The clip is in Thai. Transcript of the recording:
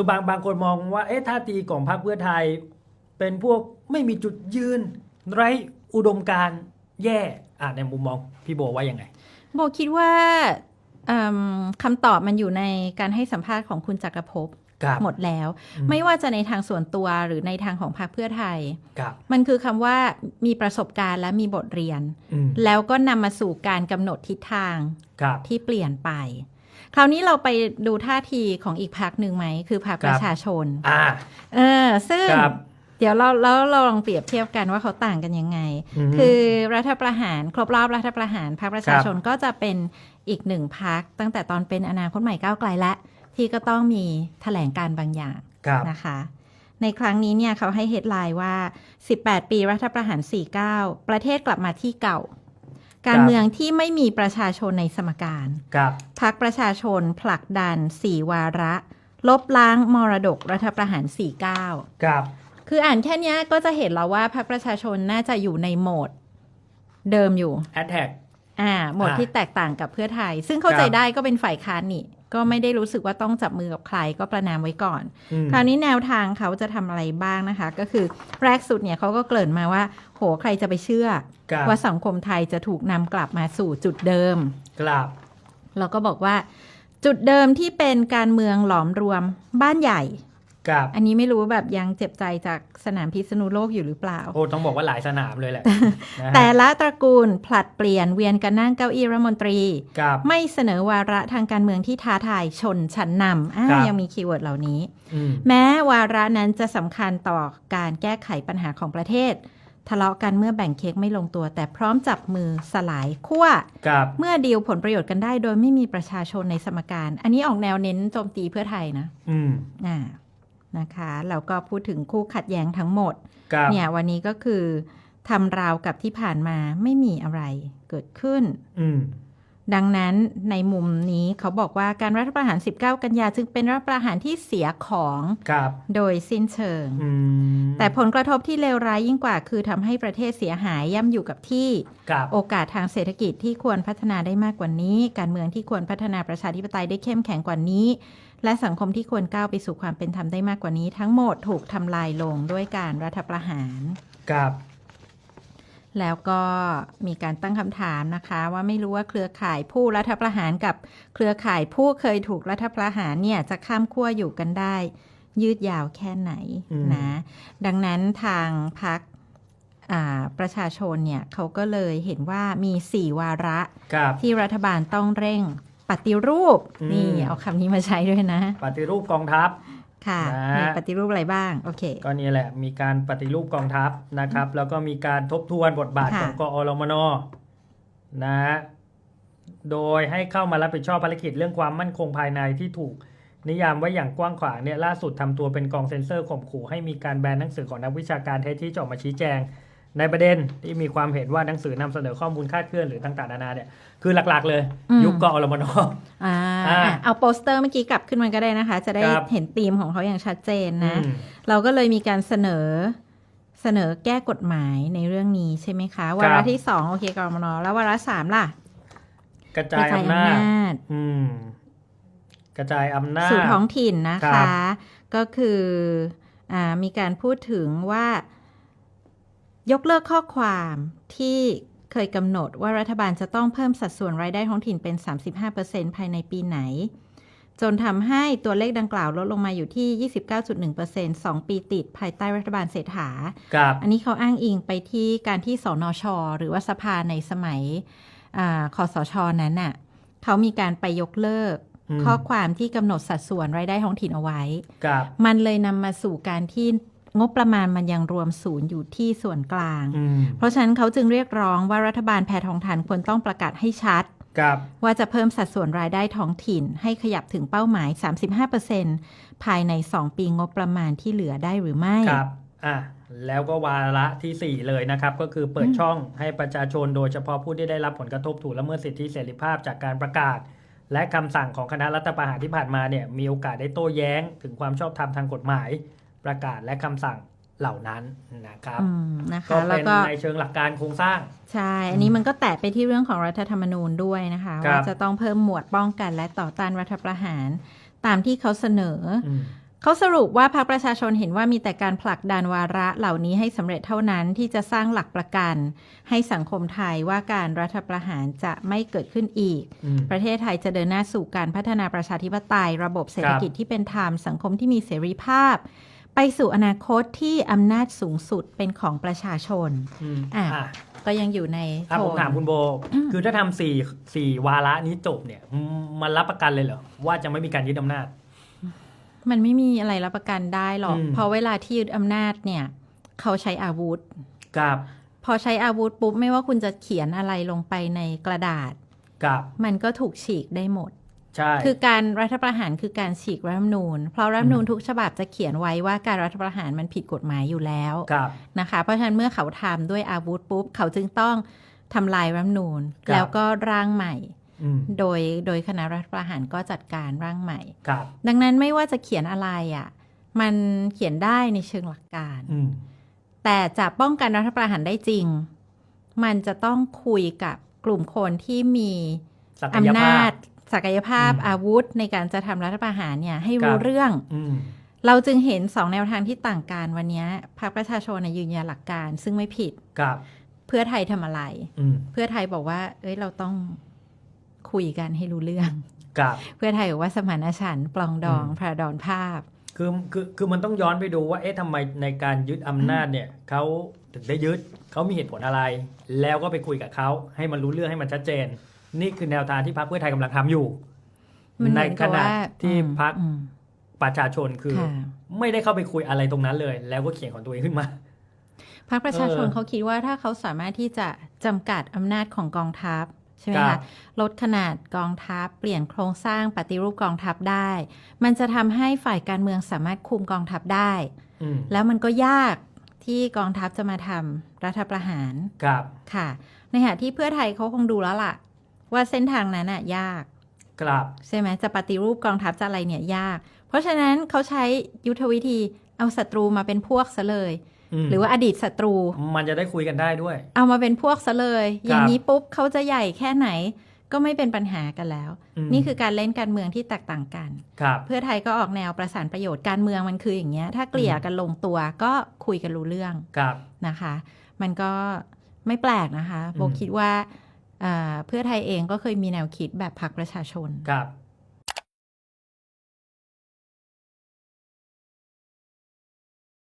คือบางบางคนมองว่าเอ๊ะท่าทีของพรรคเพื่อไทย เป็นพวกไม่มีจุดยืน ไร้อุดมการณ์แย่อะในมุมมองพี่โบว่ายังไง โบคิดว่าอืมคำตอบมันอยู่ในการให้สัมภาษณ์ของคุณจักรภพครับหมดแล้วอืมไม่ว่าจะในทางส่วนตัวหรือในทางของพรรคเพื่อไทยครับมันคือคำว่ามีประสบการณ์และมีบทเรียนอืมแล้วก็นำมาสู่การกำหนดทิศทางครับที่เปลี่ยนไป คราวนี้เราไปดูท่าทีของอีกพรรคหนึ่งไหม คือพรรคครับประชาชนอ่าเออซึ่งครับเดี๋ยวเราเราเราลองเปรียบเทียบกันว่าเขาต่างกันยังไงมคือรัฐประหารครบรอบรัฐประหารพรรคประชาชนก็จะเป็นอีกหนึ่งพรรคตั้งแต่ตอนเป็นอนาคตใหม่ก้าวไกลและ ที่ก็ต้องมีแถลงการบางอย่างครับนะคะ ในครั้งนี้เนี่ยเขาให้เฮดไลน์ว่า 18 ปีรัฐประหาร 49 ประเทศกลับมาที่เก่า การเมืองที่ไม่มีประชาชนในสมการครับพักประชาชนผลักดัน4วาระ ลบล้างมรดกรัฐประหาร 49 ครับ คืออ่านแค่เนี้ยก็จะเห็นแล้วว่าพรรคประชาชนน่าจะอยู่ในโหมดเดิมอยู่ แอดแท็กอ่าโหมดอ่าที่แตกต่างกับเพื่อไทย ซึ่งเข้าใจครับได้ก็เป็นฝ่ายค้านนี่ ก็ไม่ได้รู้สึกว่าต้องจับมือกับใครก็ประนามไว้ก่อนอืมคราวนี้แนวทางเขาจะทำอะไรบ้างนะคะ ก็คือแรกสุดเนี่ยเขาก็เกริ่นมาว่า โหใครจะไปเชื่อครับว่าสังคมไทยจะถูกนำกลับมาสู่จุดเดิมกราบเราก็บอกว่า จุดเดิมที่เป็นการเมืองหลอมรวมบ้านใหญ่ กราบอันนี้ไม่รู้แบบยังเจ็บใจจากสนามพิษณุโลกอยู่หรือเปล่า โอ้ต้องบอกว่าหลายสนามเลยแหละนะฮะแต่ละตระกูลผลัดเปลี่ยนเวียนกันนั่งเก้าอี้รัฐมนตรีกับไม่เสนอวาระทางการเมืองที่ท้าทายชนชั้นนำอ่าครับยังมีคีย์เวิร์ดเหล่านี้อืมแม้วาระนั้นจะสำคัญต่อการแก้ไขปัญหาของประเทศทะเลาะกันเมื่อแบ่งเค้กไม่ลงตัว แต่พร้อมจับมือสลายขั้วกับเมื่อดีลผลประโยชน์กันได้ โดยไม่มีประชาชนในสมการ อันนี้ออกแนวเน้นโจมตีเพื่อไทยนะ อืมอ่า นะคะแล้วก็พูดถึงคู่ขัดแย้งทั้งหมดกับเนี่ยวันนี้ก็คือทำราวกับที่ผ่านมาไม่มีอะไรเกิดขึ้นอืม ดังนั้นในมุมนี้เขาบอกว่าการรัฐประหาร 19 กันยาจึงเป็นรัฐประหารที่เสียของกับโดยสิ้นเชิงอืมแต่ผลกระทบที่เลวร้ายยิ่งกว่า คือทำให้ประเทศเสียหายย่ำอยู่กับที่กับโอกาสทางเศรษฐกิจที่ควรพัฒนาได้มากกว่านี้ การเมืองที่ควรพัฒนาประชาธิปไตยได้เข้มแข็งกว่านี้ และสังคมที่ควรก้าวไปสู่ความเป็นธรรมได้มากกว่านี้ ทั้งหมดถูกทำลายลงด้วยการรัฐประหารกับ แล้วก็มีการตั้งคำถามนะคะ ว่าไม่รู้ว่าเครือข่ายผู้รัฐประหารกับเครือข่ายผู้เคยถูกรัฐประหารเนี่ยจะข้ามขั้วอยู่กันได้ ยืดยาวแค่ไหนอืมนะ ดังนั้นทางพักประชาชนเนี่ยเขาก็เลยเห็นว่ามีสี่วาระกับที่รัฐบาลต้องเร่งปฏิรูปอืมนี่เอาคำนี้มาใช้ด้วยนะ ปฏิรูปกองทัพ ค่ะนะมีปฏิรูปอะไรบ้างโอเคก็นี่แหละมีการปฏิรูปกองทัพนะครับ แล้วก็มีการทบทวนบทบาทค่ะของกอรมนนะโดยให้เข้ามารับผิดชอบภารกิจเรื่องความมั่นคงภายในที่ถูกนิยามไว้อย่างกว้างขวางเนี่ยล่าสุดทำตัวเป็นกองเซ็นเซอร์ข่มขู่ให้มีการแบนหนังสือของนักวิชาการเท็จที่จะออกมาชี้แจง ในประเด็นที่มีความเห็นว่าหนังสือนำเสนอข้อมูลคลาดเคลื่อนหรือต่างๆนานาเนี่ยคือหลักๆ เลยอืมยุคกอรมนอ่าอ่าเอาโปสเตอร์เมื่อกี้กลับขึ้นมาก็ได้นะคะ จะได้ครับเห็นธีมของเขาอย่างชัดเจนนะอืมเราก็เลยมีการเสนอเสนอแก้กฎหมายในเรื่องนี้ใช่ไหมคะวาครัระบที่สองโอเคกรมนแล้ววาระสามล่ะ กระจายอำนาจจอืมกระจายอำนาจสู่ท้องถิ่นนะครัคะบก็คืออามีการพูดถึงว่า ยกเลิกข้อความที่เคยกำหนดว่ารัฐบาลจะต้องเพิ่มสัดส่วนรายได้ท้องถิ่นเป็น 35%ภายในปีไหน จนทำให้ตัวเลขดังกล่าวลดลงมาอยู่ที่ 29.1% 2 ปีติดภายใต้รัฐบาลเศรษฐากับอันนี้เขาอ้างอิงไปที่การที่สนช หรือว่าสภาในสมัยอาคอสชนั้นน่ะเขามีการไปยกเลิกอืมข้อความที่กำหนดสัดส่วนรายได้ท้องถิ่นเอาไว้กับมันเลยนำมาสู่การที่ งบประมาณมันยังรวมศูนย์อยู่ที่ส่วนกลางอืมเพราะฉะนั้นเขาจึงเรียกร้องว่ารัฐบาลแพทองทานควรต้องประกาศให้ชัดกับว่าจะเพิ่มสัดส่วนรายได้ท้องถิ่นให้ขยับถึงเป้าหมาย 35%ภายใน 2 ปีงบประมาณที่เหลือได้หรือไม่ครับอะแล้วก็วาระที่ 4 เลยนะครับ ก็คือเปิดอืมช่องให้ประชาชนโดยเฉพาะผู้ที่ได้รับผลกระทบถูกละเมิดสิทธิเสรีภาพจากการประกาศ และคำสั่งของคณะรัฐประหารที่ผ่านมาเนี่ยมีโอกาสได้โต้แย้งถึงความชอบธรรมทางกฎหมาย ประกาศและคำสั่งเหล่านั้นนะครับอืมนะก็คะแล้วเป็นก็ในเชิงหลักการโครงสร้าง ใช่ อันนี้มันก็แตะไปที่เรื่องของรัฐธรรมนูญด้วยนะคะครับว่าจะต้องเพิ่มหมวดป้องกันและต่อต้านรัฐประหาร ตามที่เขาเสนออืมเขาสรุปว่าพรรคประชาชนเห็นว่ามีแต่การผลักดันวาระเหล่านี้ให้สำเร็จเท่านั้นที่จะสร้างหลักประกัน ให้สังคมไทยว่าการรัฐประหารจะไม่เกิดขึ้นอีกอืมประเทศไทยจะเดินหน้าสู่การพัฒนาประชาธิปไตย ระบบเศรษฐกิจที่เป็นธรรมสังคมที่มีเสรีภาพไป สู่อนาคตที่อำนาจสูงสุดเป็นของประชาชน อืมอะ อะก็ยังอยู่ในอะโทผมนถามคุณโบ คือถ้าทำสี่สี่วาระนี้จบเนี่ยอืมมันรับประกันเลยเหรอ ว่าจะไม่มีการยึดอำนาจ มันไม่มีอะไรรับประกันได้หรอก อืม เพราะเวลาที่ยึดอำนาจเนี่ย เขาใช้อาวุธ กับพอใช้อาวุธปุ๊บไม่ว่าคุณจะเขียนอะไรลงไปในกระดาษ กับมันก็ถูกฉีกได้หมด ใช่ คือการรัฐประหารคือการฉีกรัฐธรรมนูญ เพราะรัฐธรรมนูญอืมทุกฉบับจะเขียนไว้ว่าการรัฐประหารมันผิดกฎหมายอยู่แล้วกับนะคะ เพราะฉะนั้นเมื่อเขาทำด้วยอาวุธปุ๊บ เขาจึงต้องทำลายรัฐธรรมนูญครับแล้วก็ร่างใหม่อืมโดยโดยคณะรัฐประหารก็จัดการร่างใหม่กับดังนั้นไม่ว่าจะเขียนอะไรอะ่ะมันเขียนได้ในเชิงหลักการอืมแต่จะป้องกันรัฐประหารได้จริง มันจะต้องคุยกับกลุ่มคนที่มีศักยอำภานาจพ ศักยภาพอืมอาวุธในการจะทำรัฐประหารเนี่ยให้ครู้รับเรื่องอืมเราจึงเห็นสองแนวทางที่ต่างกันวันนี้พรรคประชาชนนะยืนยันหลักการ ซึ่งไม่ผิดกับ เพื่อไทยทำอะไรอืมเพื่อไทยบอกว่า เอ้ยเราต้องคุยกันให้รู้เรื่องกับเพื่อไทยบอกว่าสมานฉันท์ปลองดองอืมพระดอนภาพคือคือคือมันต้องย้อนไปดูว่าเอ๊ะทำไมในการยึดอำนาจเนี่ยเขาถึงได้ยึดเขามีเหตุผลอะไร แล้วก็ไปคุยกับเขาให้มันรู้เรื่องให้มันชัดเจน นี่คือแนวทางที่พรรคเพื่อไทยกำลังทำอยู่ มันเหในมือนขกับณะว่าที่อืมพรรคอืม ประชาชนคือ ค่ะ ไม่ได้เข้าไปคุยอะไรตรงนั้นเลย แล้วก็เขียนของตัวเองขึ้นมา พรรคประชาชนเออเขาคิดว่าถ้าเขาสามารถที่จะจำกัดอำนาจของกองทัพใช่ไหมครัคะบ ลดขนาดกองทัพ เปลี่ยนโครงสร้างปฏิรูปกองทัพได้ มันจะทำให้ฝ่ายการเมืองสามารถคุมกองทัพได้ อืมแล้วมันก็ยากที่กองทัพจะมาทำรัฐประหารกับ ค่ะ ในขณะที่เพื่อไทยเขาคงดูแล้วล่ะ ว่าเส้นทางนั้นน่ะยากกลับใช่ไหมจะปฏิรูปกองทัพจะอะไรเนี่ยยาก เพราะฉะนั้นเขาใช้ยุทธวิธีเอาศัตรูมาเป็นพวกซะเลยมหรือว่าอดีตศัตรู มันจะได้คุยกันได้ด้วย เอามาเป็นพวกซะเลย อย่างครับนี้ปุ๊บเขาจะใหญ่แค่ไหนก็ไม่เป็นปัญหากันแล้วอืมนี่คือการเล่นการเมืองที่แตกต่างกันครับเพื่อไทยก็ออกแนวประสานประโยชน์การเมืองมันคืออย่างเงี้ย ถ้าเกลี่ยกันลงตัวก็คุยกันรู้เรื่องกับนะคะ มันก็ไม่แปลกนะคะโบอืมคิดว่า เพื่อไทยเองก็เคยมีแนวคิดแบบพรรคประชาชนกับ